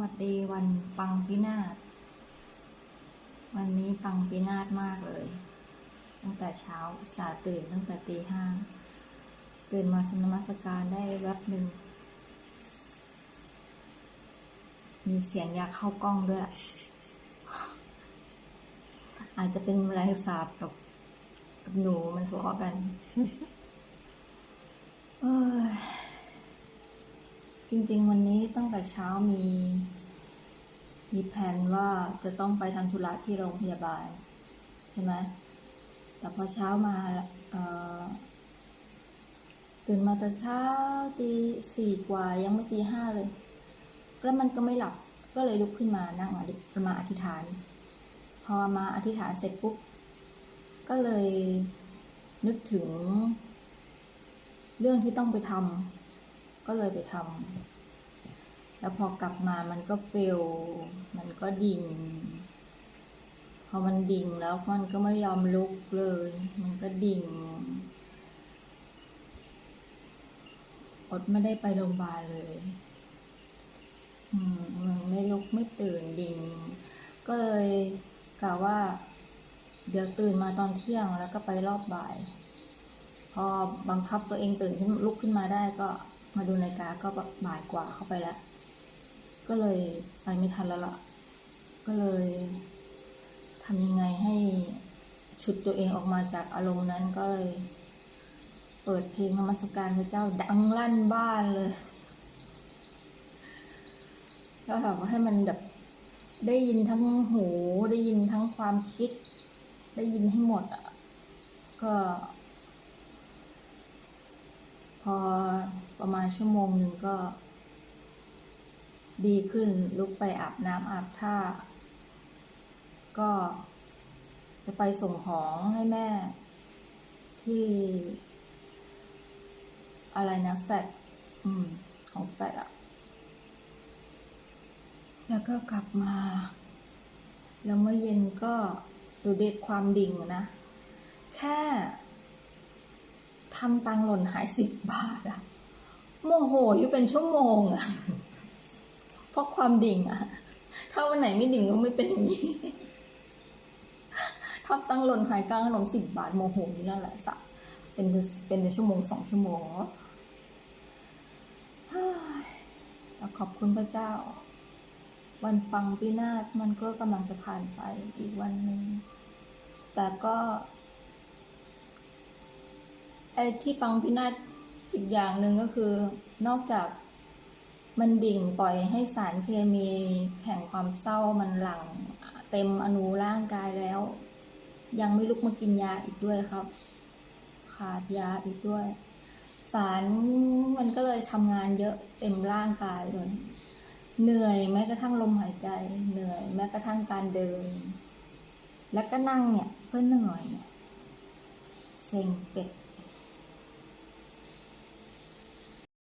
วัสดีวันปังพินาศวันนี้ปังพินาศมากเลย ตั้งแต่เช้าสาตื่นตั้งแต่ตีห้าตื่นมาสนมัสการได้แวบหนึ่ง มีเสียงอยากเข้ากล้องด้วย อาจจะเป็นแมลงสาบกับกับหนูมันทะเลาะกัน เอ้ย จริง ๆ วันนี้ตั้งแต่เช้ามี มีแผนว่าจะต้องไปทำธุระที่โรงพยาบาล ใช่ไหมแต่พอเช้ามาตื่นมาแต่เช้าตีสี่กว่ายังไม่ตีห้าเลย แล้วมันก็ไม่หลับก็เลยลุกขึ้นมานั่งมาอธิษฐาน พอมาอธิษฐานเสร็จปุ๊บ ก็เลยนึกถึง เรื่องที่ต้องไปทำ ก็เลยไปทำแล้วพอกลับมามันก็เฟล มันก็ดิ่ง พอมันดิ่งแล้วมันก็ไม่ยอมลุกเลย มันก็ดิ่ง อดไม่ได้ไปโรงพยาบาลเลยมมันไม่ลุกไม่ตื่นดิ่ง ก็เลยกล่าวว่า เดี๋ยวตื่นมาตอนเที่ยงแล้วก็ไปรอบบ่าย พอบังคับตัวเองตื่นขึ้นลุกขึ้นมาได้ก็ มาดูนาฬิกาก็แบ่ายกว่าเข้าไปแล้ว ก็เลยไปไม่ทันแล้วล่ะ ก็เลยทำยังไงให้ฉุดตัวเองออกมาจากอารมณ์นั้นก็เลย เปิดเพลงนมัสการพระเจ้าดังลั่นบ้านเลยแล้วแบบว่าให้มันแบบได้ยินทั้งหูได้ยินทั้งความคิด ได้ยินให้หมดอะก็ พอ ประมาณชั่วโมงหนึ่งก็ ดีขึ้นลุกไปอาบน้ำอาบท่า ก็จะไปส่งของให้แม่ ที่ อะไรนะแฟดอืม ของแฟดอะแล้วก็กลับมา แล้วเมื่อเย็นก็ดูเด็กความดิ่งนะ แค่ทำตังหล่นหายสิบบาทอะ โมโหอยู่เป็นชั่วโมงอะเพราะความดิ่งอะถ้าวันไหนไม่ดิ่งก็ไม่เป็นอย่างนี้ทำตังหล่นหายกลางถนนสิบบาทโมโหอยู่นั่นแหละสักเป็นเป็นในชั่วโมงสองชั่วโมงแต่ขอบคุณพระเจ้า วันปังปีนาศมันก็กำลังจะผ่านไปอีกวันหนึ่งแต่ก็ไอ้ที่ปังพินาศ อีกอย่างหนึ่งก็คือนอกจากมันดิ่งปล่อยให้สารเคมีแข่งความเศร้ามันหลั่งเต็มอนูร่างกายแล้ว ยังไม่ลุกมากินยาอีกด้วยครับ ขาดยาอีกด้วย สารมันก็เลยทำงานเยอะเต็มร่างกายเลย เหนื่อยแม้กระทั่งลมหายใจ เหนื่อยแม้กระทั่งการเดิน แล้วก็นั่งเนี่ยก็เหนื่อยเนี่ยเซ็งเป็ด